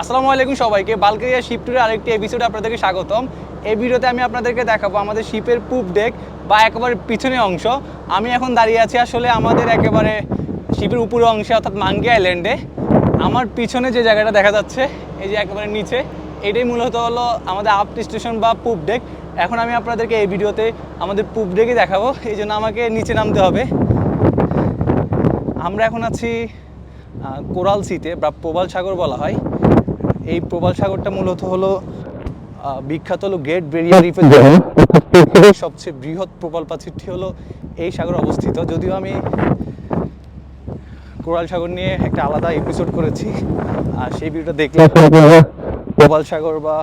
আসসালামু আলাইকুম সবাইকে, বালকারিয়া শিপ ট্যুরের আরেকটি এপিসোডে আপনাদেরকে স্বাগতম। এই ভিডিওতে আমি আপনাদেরকে দেখাবো আমাদের শিপের পূব ডেক বা একেবারে পিছনের অংশ। আমি এখন দাঁড়িয়ে আছি আসলে আমাদের একেবারে শিপের উপরের অংশে, অর্থাৎ মাঙ্গি আইল্যান্ডে আমার পিছনে যে জায়গাটা দেখা যাচ্ছে, এই যে একেবারে নিচে, এটাই মূলত হলো আমাদের আপ স্টেশন বা পূব ডেক এখন আমি আপনাদেরকে এই ভিডিওতে আমাদের পূব ডেকে দেখাবো, এই জন্য আমাকে নিচে নামতে হবে। আমরা এখন আছি কোরাল সিতে বা প্রবাল সাগর বলা হয়। এই প্রবাল সাগরটা মূলত হলো বিখ্যাত হলো গ্রেট বেরিয়ার রিফের সবচেয়ে বৃহৎ প্রবাল প্রাচীরটি হলো এই সাগর অবস্থিত। যদিও আমি কোরাল সাগর নিয়ে একটা আলাদা এপিসোড করেছি আর সেই ভিডিওটা দেখলে প্রবাল সাগর বা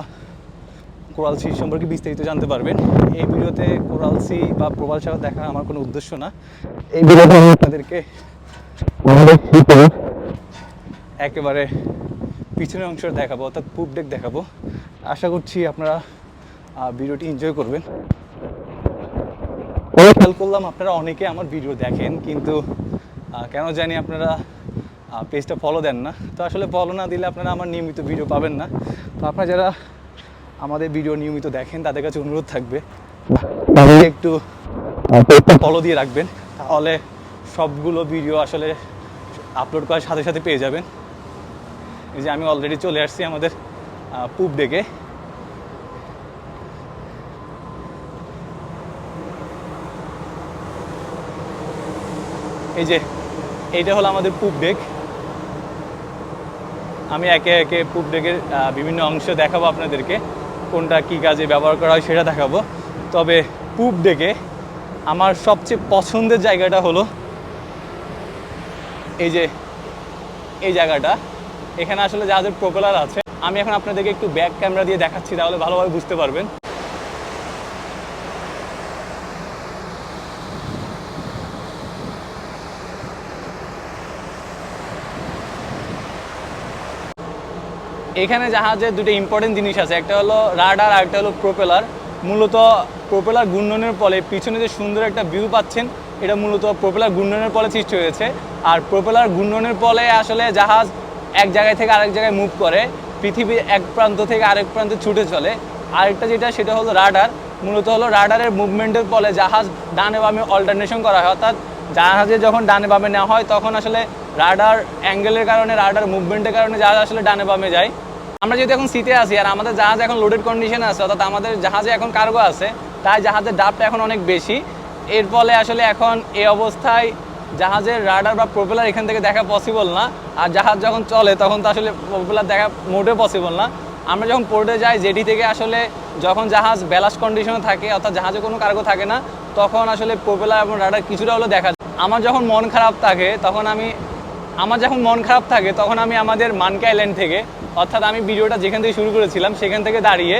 কোরাল সি সম্পর্কে বিস্তারিত জানতে পারবেন। এই ভিডিওতে কোরাল সি বা প্রবাল সাগর দেখা আমার কোনো উদ্দেশ্য না। এই ভিডিওতে আমি আপনাদেরকে একেবারে পিছনের অংশ দেখাবো অর্থাৎ পুব ডেক দেখাবো। আশা করছি আপনারা ভিডিওটি এনজয় করবেন। খেয়াল করলাম আপনারা অনেকে আমার ভিডিও দেখেন কিন্তু কেন জানি আপনারা পেজটা ফলো দেন না। তো আসলে ফলো না দিলে আপনারা আমার নিয়মিত ভিডিও পাবেন না। তো আপনারা যারা আমাদের ভিডিও নিয়মিত দেখেন তাদের কাছে অনুরোধ থাকবে একটু ফলো দিয়ে রাখবেন। তাহলে সবগুলো ভিডিও আসলে আপলোড করার সাথে সাথে পেয়ে যাবেন। এই যে আমি অলরেডি চলে আসছি আমাদের পূব ডেকে এই যে, এইটা হলো আমাদের পূব ডেক আমি একে একে পূব ডেকের বিভিন্ন অংশ দেখাবো আপনাদেরকে, কোনটা কি কাজে ব্যবহার করা হয় সেটা দেখাবো। তবে পূব ডেকে আমার সবচেয়ে পছন্দের জায়গাটা হলো, এই যে, এই জায়গাটা। এখানে আসলে যাদের প্রপেলার আছে। আমি এখন আপনাদেরকে একটু ব্যাক ক্যামেরা দিয়ে দেখাচ্ছি, তাহলে ভালোভাবে বুঝতে পারবেন। এখানে জাহাজের দুটো ইম্পর্টেন্ট জিনিস আছে, একটা হলো রাডার আর একটা হলো প্রোপেলার মূলত প্রোপেলার ঘূর্ণনের ফলে পিছনে যে সুন্দর একটা ভিউ পাচ্ছেন, এটা মূলত প্রোপেলার ঘূর্ণনের ফলে সৃষ্টি হয়েছে। আর প্রোপেলার ঘূর্ণনের ফলে আসলে জাহাজ এক জায়গায় থেকে আরেক জায়গায় মুভ করে, পৃথিবীর এক প্রান্ত থেকে আরেক প্রান্তে ছুটে চলে। আরেকটা যেটা, সেটা হলো রাডার মূলত হলো রাডারের মুভমেন্টের ফলে জাহাজ ডানে বামে অল্টারনেশন করা হয়। অর্থাৎ জাহাজে যখন ডানে বামে নেওয়া হয়, তখন আসলে রাডার অ্যাঙ্গেলের কারণে রাডার মুভমেন্টের কারণে জাহাজ আসলে ডানে বামে যায়। আমরা যেহেতু এখন সিটে আসি আর আমাদের জাহাজ এখন লোডেড কন্ডিশনে আছে, অর্থাৎ আমাদের জাহাজে এখন কার্গো আছে, তাই জাহাজের ডাবটা এখন অনেক বেশি। এর ফলে আসলে এখন এই অবস্থায় জাহাজের রাডার বা প্রপেলার এখান থেকে দেখা পসিবল না। আর জাহাজ যখন চলে, তখন তো আসলে প্রপেলার দেখা মোটেও পসিবল না। আমরা যখন পোর্টে যাই জেটি থেকে আসলে যখন জাহাজ ব্যালাস কন্ডিশনে থাকে, অর্থাৎ জাহাজে কোনো কার্গো থাকে না, তখন আসলে প্রপেলার এবং রাডার কিছুটা হলেও দেখা যায়। আমার যখন মন খারাপ থাকে, তখন আমি, আমার যখন মন খারাপ থাকে, তখন আমি আমাদের মানকা আইল্যান্ড থেকে, অর্থাৎ আমি ভিডিওটা যেখান থেকে শুরু করেছিলাম, সেখান থেকে দাঁড়িয়ে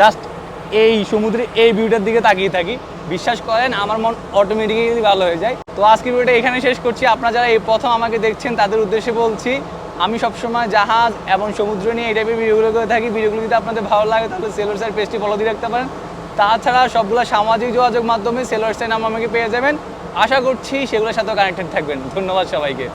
জাস্ট এই সমুদ্রে এই ভিউটার দিকে তাকিয়ে থাকি। বিশ্বাস করেন, আমার মন অটোমেটিক্যালি ভালো হয়ে যায়। তো আজকের ভিডিওটা এখানে শেষ করছি। আপনারা যারা এই প্রথম আমাকে দেখছেন, তাদের উদ্দেশ্যে বলছি, আমি সবসময় জাহাজ এবং সমুদ্র নিয়ে এই টাইপের ভিডিওগুলো করে থাকি। ভিডিওগুলো যদি আপনাদের ভালো লাগে, তাহলে সেলোর সাইড পেজটি ফলো দিয়ে রাখতে পারেন। তাছাড়া সবগুলো সামাজিক যোগাযোগ মাধ্যমে সেলোর সাইড নাম আমাকে পেয়ে যাবেন। আশা করছি সেগুলোর সাথেও কানেক্টেড থাকবেন। ধন্যবাদ সবাইকে।